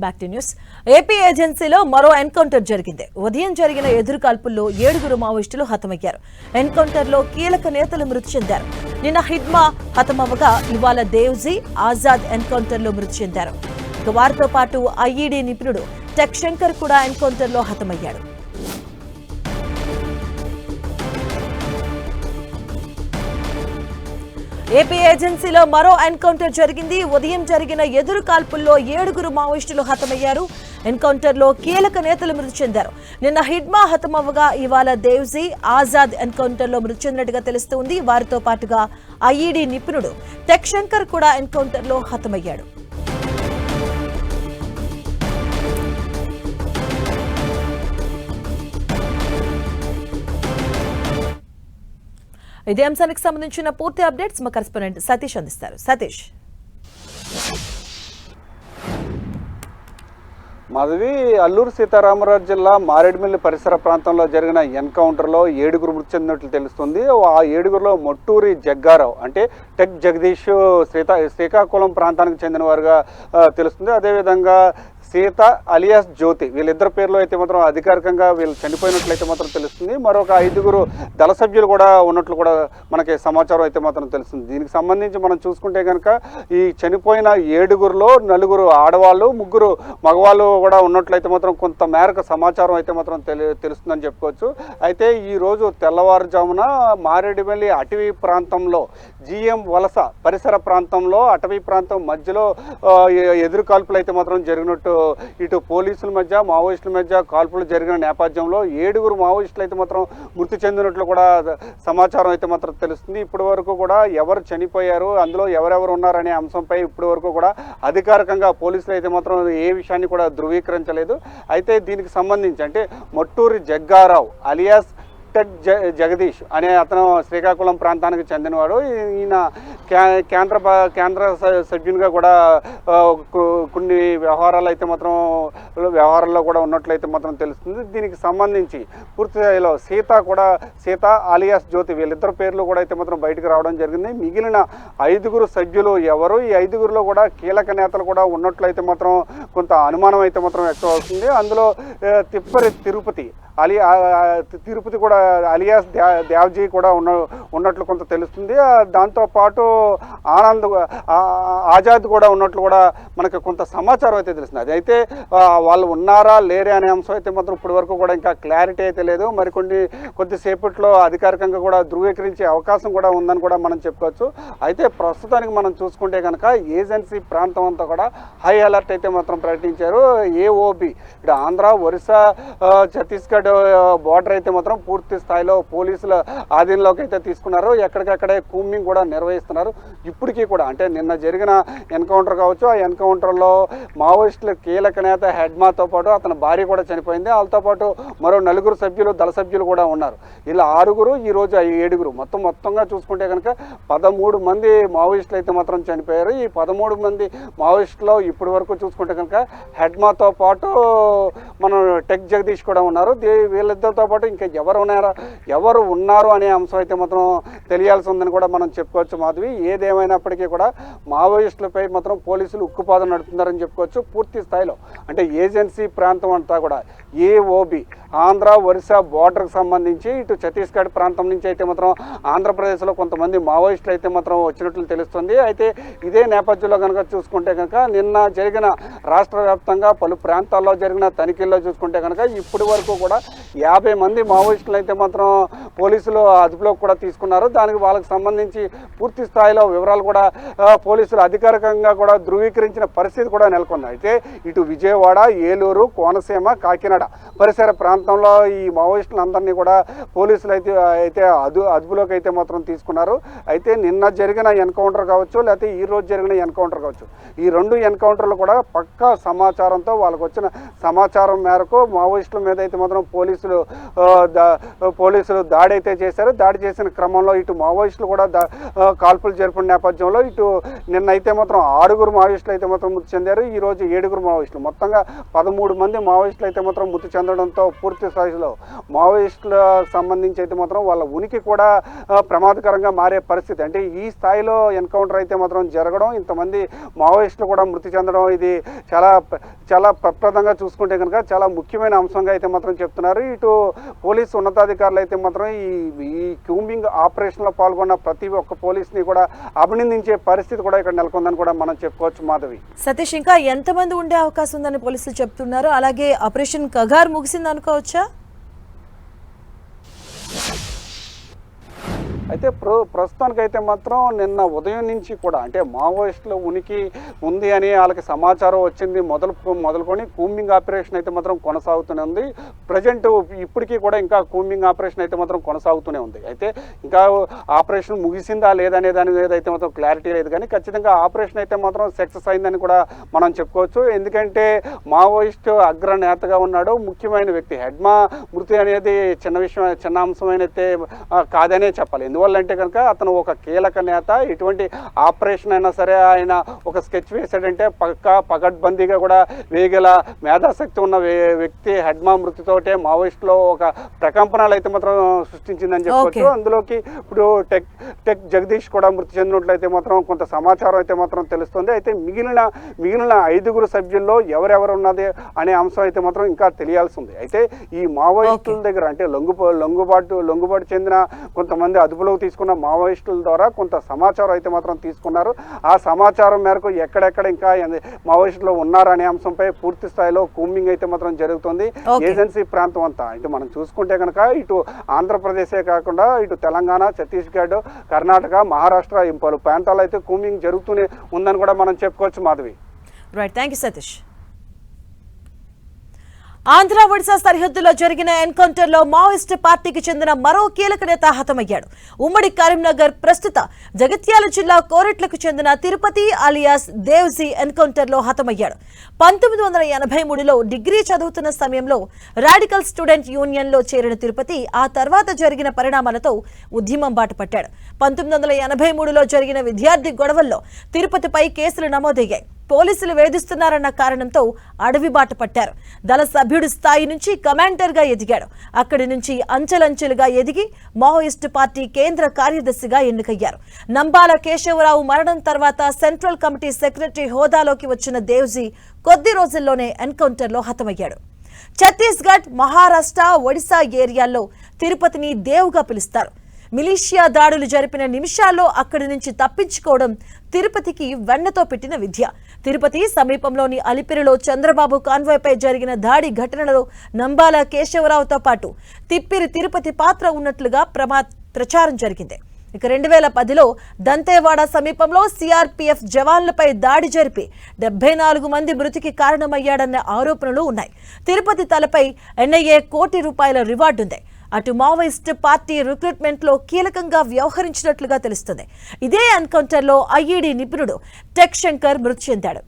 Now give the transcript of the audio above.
Back to news. AP ఏజెన్సీలో మరో encounter జరిగింది. ఉదయం జరిగిన ఎదురుకాల్పుల్లో ఏడుగురు మావోయిస్టులు హతమయ్యారు. ఎన్కౌంటర్లో కీలక నేతలు మృతి చెందారు. నిన్న హిడ్మా హతమవ్వగా ఇవాళ దేవ్జీ ఆజాద్ ఎన్కౌంటర్లో మృతి చెందారు. వారితో పాటు ఐఈడీ నిపుణుడు టెక్ శంకర్ కూడా ఎన్కౌంటర్లో హతమయ్యాడు. ఏపీ ఏజెన్సీలో మరో ఎన్కౌంటర్ జరిగింది. ఉదయం జరిగిన ఎదురు కాల్పుల్లో ఏడుగురు మావోయిస్టులు హతమయ్యారు. ఎన్కౌంటర్లో కీలక నేతలు మృతి చెందారు. నిన్న హిడ్మా హతమవ్వగా ఇవాళ దేవ్జీ ఆజాద్ ఎన్కౌంటర్లో మృతి చెందినట్టుగా తెలుస్తోంది. వారితో పాటుగా ఐఈడీ నిపుణుడు టెక్ శంకర్ కూడా ఎన్కౌంటర్లో హతమయ్యాడు. ఇదే అంశానికి సంబంధించిన పూర్తి అప్డేట్స్ మా కరెస్పాండెంట్ సతీష్ అందిస్తారు. సతీష్. మాధవి అల్లూరు సీతారామరాజు జిల్లా మారేడుమిల్లి పరిసర ప్రాంతంలో జరిగిన ఎన్కౌంటర్లో ఏడుగురు మృతి చెందినట్లు తెలుస్తుంది. ఆ ఏడుగురులో మొట్టూరి జగ్గారావు అంటే టెక్ జగదీష్ శ్రీతా శ్రీకాకుళం ప్రాంతానికి చెందిన వారుగా తెలుస్తుంది. అదేవిధంగా సీత అలియాస్ జ్యోతి. వీళ్ళిద్దరి పేర్లు అయితే మాత్రం అధికారికంగా వీళ్ళు చనిపోయినట్లయితే మాత్రం తెలుస్తుంది. మరొక ఐదుగురు దళ సభ్యులు కూడా ఉన్నట్లు కూడా మనకి సమాచారం అయితే మాత్రం తెలుస్తుంది. దీనికి సంబంధించి మనం చూసుకుంటే కనుక ఈ చనిపోయిన ఏడుగురులో నలుగురు ఆడవాళ్ళు ముగ్గురు మగవాళ్ళు కూడా ఉన్నట్లయితే మాత్రం కొంత మేరకు సమాచారం అయితే మాత్రం తెలి తెలుస్తుందని చెప్పుకోవచ్చు. అయితే ఈ రోజు తెల్లవారుజామున మారేడుమల్లి అటవీ ప్రాంతంలో జిఎం వలస పరిసర ప్రాంతంలో అటవీ ప్రాంతం మధ్యలో ఎదురు కాల్పులు అయితే మాత్రం జరిగినట్టు ఇటు పోలీసుల మధ్య మావోయిస్టుల మధ్య కాల్పులు జరిగిన నేపథ్యంలో ఏడుగురు మావోయిస్టులు అయితే మాత్రం మృతి చెందినట్లు కూడా సమాచారం అయితే మాత్రం తెలుస్తుంది. ఇప్పటి వరకు కూడా ఎవరు చనిపోయారు అందులో ఎవరెవరు ఉన్నారనే అంశంపై ఇప్పటి వరకు కూడా అధికారికంగా పోలీసులు అయితే మాత్రం ఏ విషయాన్ని కూడా ధృవీకరించలేదు. అయితే దీనికి సంబంధించి అంటే మట్టూరి జగ్గారావు అలియాస్ టెక్ జ జగదీష్ అనే అతను శ్రీకాకుళం ప్రాంతానికి చెందినవాడు. ఈయన కేంద్ర కేంద్ర సభ్యునిగా కూడా కొన్ని వ్యవహారాలు అయితే మాత్రం వ్యవహారాల్లో కూడా ఉన్నట్లయితే మాత్రం తెలుస్తుంది. దీనికి సంబంధించి పూర్తి స్థాయిలో సీత కూడా సీత ఆలియాస్ జ్యోతి వీళ్ళిద్దరు పేర్లు కూడా అయితే మాత్రం బయటకు రావడం జరిగింది. మిగిలిన ఐదుగురు సభ్యులు ఎవరు? ఈ ఐదుగురిలో కూడా కీలక నేతలు కూడా ఉన్నట్లయితే మాత్రం కొంత అనుమానం అయితే మాత్రం వ్యక్తం అవుతుంది అందులో తిప్పరి తిరుపతి అలి తిరుపతి కూడా అలియాస్ దే దేవ్జీ కూడా ఉన్న ఉన్నట్లు కొంత తెలుస్తుంది. దాంతోపాటు ఆనంద్ ఆ, ఆజాద్ కూడా ఉన్నట్లు కూడా మనకు కొంత సమాచారం అయితే తెలిసింది అదైతే వాళ్ళు ఉన్నారా లేరే అనే అంశం అయితే మాత్రం ఇప్పటి వరకు కూడా ఇంకా క్లారిటీ అయితే లేదు. మరికొన్ని కొద్దిసేపట్లో అధికారికంగా కూడా ధృవీకరించే అవకాశం కూడా ఉందని కూడా మనం చెప్పుకోవచ్చు. అయితే ప్రస్తుతానికి మనం చూసుకుంటే కనుక ఏజెన్సీ ప్రాంతం అంతా కూడా హై అలర్ట్ అయితే మాత్రం ప్రకటించారు. ఏఓబి ఇక్కడ ఆంధ్ర ఒరిస్సా ఛత్తీస్గఢ్ ఛత్తీస్గఢ్ బార్డర్ అయితే మాత్రం పూర్తి స్థాయిలో పోలీసుల ఆధీనంలోకి అయితే తీసుకున్నారు. ఎక్కడికక్కడే కూమింగ్ కూడా నిర్వహిస్తున్నారు. ఇప్పటికీ కూడా అంటే నిన్న జరిగిన ఎన్కౌంటర్ కావచ్చు ఆ ఎన్కౌంటర్లో మావోయిస్టుల కీలక నేత హెడ్మాతో పాటు అతని భార్య కూడా చనిపోయింది. వాళ్ళతో పాటు మరో నలుగురు సభ్యులు దళ సభ్యులు కూడా ఉన్నారు. ఇలా ఆరుగురు ఈరోజు ఏడుగురు. మొత్తం మొత్తంగా చూసుకుంటే కనుక పదమూడు మంది మావోయిస్టులు అయితే మాత్రం చనిపోయారు. ఈ పదమూడు మంది మావోయిస్టులో ఇప్పటి వరకు చూసుకుంటే కనుక హెడ్మాతో పాటు మనం టెక్ జగదీష్ కూడా ఉన్నారు. దీ- వీళ్ళిద్దరితో పాటు ఇంకా ఎవరు ఉన్నారా? ఎవరు ఉన్నారు అనే అంశం అయితే మాత్రం తెలియాల్సి ఉందని కూడా మనం చెప్పుకోవచ్చు మాధవి. ఏదేమైనప్పటికీ కూడా మావోయిస్టులపై మాత్రం పోలీసులు ఉక్కుపాదం నడుపుతున్నారని చెప్పుకోవచ్చు. పూర్తి స్థాయిలో అంటే ఏజెన్సీ ప్రాంతం అంతా కూడా ఏఓబి ఆంధ్ర ఒరిస్సా బోర్డర్కి సంబంధించి ఇటు ఛత్తీస్గఢ్ ప్రాంతం నుంచి అయితే మాత్రం ఆంధ్రప్రదేశ్లో కొంతమంది మావోయిస్టులు అయితే మాత్రం వచ్చినట్లు తెలుస్తుంది. అయితే ఇదే నేపథ్యంలో కనుక చూసుకుంటే కనుక నిన్న జరిగిన రాష్ట్ర వ్యాప్తంగా పలు ప్రాంతాల్లో జరిగిన తనిఖీల్లో చూసుకుంటే కనుక ఇప్పటి వరకు కూడా యాభై మంది మావోయిస్టులు అయితే మాత్రం పోలీసులు అదుపులోకి కూడా తీసుకున్నారు. దానికి వాళ్ళకి సంబంధించి పూర్తి స్థాయిలో వివరాలు కూడా పోలీసులు అధికారికంగా కూడా ధృవీకరించిన పరిస్థితి కూడా నెలకొంది. అయితే ఇటు విజయవాడ ఏలూరు కోనసీమ కాకినాడ పరిసర ప్రాంతంలో ఈ మావోయిస్టులందరినీ కూడా పోలీసులు అయితే అయితే అదు అదుపులోకి అయితే మాత్రం తీసుకున్నారు. అయితే నిన్న జరిగిన ఎన్కౌంటర్ కావచ్చు లేకపోతే ఈ రోజు జరిగిన ఎన్కౌంటర్ కావచ్చు ఈ రెండు ఎన్కౌంటర్లు కూడా పక్కా సమాచారంతో వాళ్ళకు వచ్చిన సమాచారం మేరకు మావోయిస్టుల మీద అయితే మాత్రం పోలీసులు పోలీసులు దాడి అయితే చేశారు. దాడి చేసిన క్రమంలో ఇటు మావోయిస్టులు కూడా కాల్పులు జరిపిన నేపథ్యంలో ఇటు నిన్న అయితే మాత్రం ఆరుగురు మావోయిస్టులు అయితే మాత్రం మృతి చెందారు. ఈరోజు ఏడుగురు మావోయిస్టులు. మొత్తంగా పదమూడు మంది మావోయిస్టులు అయితే మాత్రం మృతి చెందడంతో పూర్తి స్థాయిలో మావోయిస్టుల సంబంధించి అయితే మాత్రం వాళ్ళ ఉనికి కూడా ప్రమాదకరంగా మారే పరిస్థితి. అంటే ఈ స్థాయిలో ఎన్కౌంటర్ అయితే మాత్రం జరగడం ఇంతమంది మావోయిస్టులు కూడా మృతి చెందడం ఇది చాలా చాలా ప్రప్రదంగా చూసుకుంటే కనుక చాలా ముఖ్యమైన అంశంగా అయితే మాత్రం చెప్తున్నారు. ఇటు పోలీసు ఉన్నతాధికారులు అయితే మాత్రం ఈ ఈ క్యూంబింగ్ ఆపరేషన్లో పాల్గొన్న ప్రతి ఒక్క పోలీస్ని కూడా అభినందించే పరిస్థితి కూడా ఇక్కడ నెలకొందని కూడా మనం చెప్పుకోవచ్చు మాధవి. సతీష్ ఇంకా ఎంతమంది ఉండే అవకాశం ఉందని పోలీసులు చెప్తున్నారు? అలాగే ఆపరేషన్ కగార్ ముగిసింది అనుకోవచ్చా అయితే ప్ర ప్రస్తుతానికైతే మాత్రం నిన్న ఉదయం నుంచి కూడా అంటే మావోయిస్టుల ఉనికి ఉంది అని వాళ్ళకి సమాచారం వచ్చింది మొదలు మొదలుకొని కూంబింగ్ ఆపరేషన్ అయితే మాత్రం కొనసాగుతూనే ఉంది. ప్రజెంట్ ఇప్పటికీ కూడా ఇంకా కూంబింగ్ ఆపరేషన్ అయితే మాత్రం కొనసాగుతూనే ఉంది. అయితే ఇంకా ఆపరేషన్ ముగిసిందా లేదనే దాని మీద అయితే మాత్రం క్లారిటీ లేదు. కానీ ఖచ్చితంగా ఆపరేషన్ అయితే మాత్రం సక్సెస్ అయిందని కూడా మనం చెప్పుకోవచ్చు. ఎందుకంటే మావోయిస్ట్ అగ్రనేతగా ఉన్నాడు. ముఖ్యమైన వ్యక్తి హెడ్మా మృతి అనేది చిన్న విషయం చిన్న అంశమైన అయితే చెప్పాలి. ఎందుకు చెప్పాలి ఎందువల్లంటే కనుక అతను ఒక కీలక నేత ఎటువంటి ఆపరేషన్ అయినా సరే ఆయన ఒక స్కెచ్ వేసాడంటే పక్క పగడ్బందీగా కూడా వేయగల మేధాశక్తి ఉన్న వ్యక్తి హెడ్మా మృతితోటే మావోయిస్టులో ఒక ప్రకంపనలు అయితే మాత్రం సృష్టించిందని చెప్పొచ్చు. Okay. అందులోకి ఇప్పుడు టెక్ టెక్ జగదీష్ కూడా మృతి చెందినట్లయితే మాత్రం కొంత సమాచారం అయితే మాత్రం తెలుస్తుంది. అయితే మిగిలిన మిగిలిన ఐదుగురు సభ్యుల్లో ఎవరెవరు ఉన్నది అనే అంశం అయితే మాత్రం ఇంకా తెలియాల్సి ఉంది. అయితే ఈ మావోయిస్టుల దగ్గర అంటే లొంగు లొంగుబాటు లొంగుబాటు చెందిన కొంతమంది అదుపులోకి తీసుకున్న మావోయిస్టుల ద్వారా కొంత సమాచారం అయితే మాత్రం తీసుకున్నారు. ఆ సమాచారం మేరకు ఎక్కడెక్కడ ఇంకా మావోయిస్టులు ఉన్నారనే అంశంపై పూర్తి స్థాయిలో కూంబింగ్ అయితే మాత్రం జరుగుతుంది. ఏజెన్సీ ప్రాంతం అంతా ఇటు మనం చూసుకుంటే కనుక ఇటు ఆంధ్రప్రదేశే కాకుండా ఇటు తెలంగాణ ఛత్తీస్గఢ్ కర్ణాటక మహారాష్ట్ర ఈ పలు ప్రాంతాల్లో అయితే కూంబింగ్ జరుగుతూనే ఉందని కూడా మనం చెప్పుకోవచ్చు Madhavi. Right thank you Satish Andhra Odisha సరిహద్దులో జరిగిన ఎన్కౌంటర్లో మావోయిస్టు పార్టీకి చెందిన మరో కీలక నేత హతమయ్యాడు. ఉమ్మడి కరీంనగర్ ప్రస్తుత జగిత్యాల జిల్లా కోరెట్లకు చెందిన తిరుపతి అలియాస్ దేవ్జీ ఎన్కౌంటర్లో హతమయ్యాడు. పంతొమ్మిది వందల ఎనభై మూడులో డిగ్రీ చదువుతున్న సమయంలో రాడికల్ స్టూడెంట్ యూనియన్లో చేరిన తిరుపతి ఆ తర్వాత జరిగిన పరిణామాలతో ఉద్యమం బాటపట్టాడు. పంతొమ్మిది వందల ఎనభై మూడులో జరిగిన విద్యార్థి గొడవల్లో తిరుపతిపై కేసులు నమోదయ్యాయి. పోలీసులు వేధిస్తున్నారన్న కారణంతో అడవి బాట పట్టారు. దళ సభ్యుడి స్థాయి నుంచి కమాండర్గా ఎదిగాడు. అక్కడి నుంచి అంచెలంచెలుగా ఎదిగి మావోయిస్టు పార్టీ కేంద్ర కార్యదర్శిగా ఎన్నికయ్యారు. నంబాల కేశవరావు మరణం తర్వాత సెంట్రల్ కమిటీ సెక్రటరీ హోదాలోకి వచ్చిన దేవ్జీ కొద్ది రోజుల్లోనే ఎన్కౌంటర్లో హతమయ్యాడు. ఛత్తీస్గఢ్ మహారాష్ట్ర ఒడిశా ఏరియాల్లో తిరుపతిని దేవుగా పిలుస్తారు. మిలీషియా దాడులు జరిపిన నిమిషాల్లో అక్కడి నుంచి తప్పించుకోవడం తిరుపతికి వెన్నతో పెట్టిన విద్య. తిరుపతి సమీపంలోని అలిపిరిలో చంద్రబాబు కాన్వాయ్పై జరిగిన దాడి ఘటనలో నంబాల కేశవరావుతో పాటు తిప్పిరి తిరుపతి పాత్ర ఉన్నట్లుగా ప్రమా ప్రచారం జరిగింది. ఇక రెండు వేల పదిలో దంతేవాడ సమీపంలో సిఆర్పీఎఫ్ జవాన్లపై దాడి జరిపి డెబ్బై నాలుగు మంది మృతికి కారణమయ్యాడన్న ఆరోపణలు ఉన్నాయి. తిరుపతి తలపై ఎన్ఐఏ కోటి రూపాయల రివార్డు ఉంది అటు మావోయిస్ట్ పార్టీ రిక్రూట్మెంట్లో కీలకంగా వ్యవహరించినట్లుగా తెలుస్తుంది. ఇదే ఎన్కౌంటర్లో ఐఈడీ నిపుణుడు టెక్ శంకర్ మృతి చెందాడు.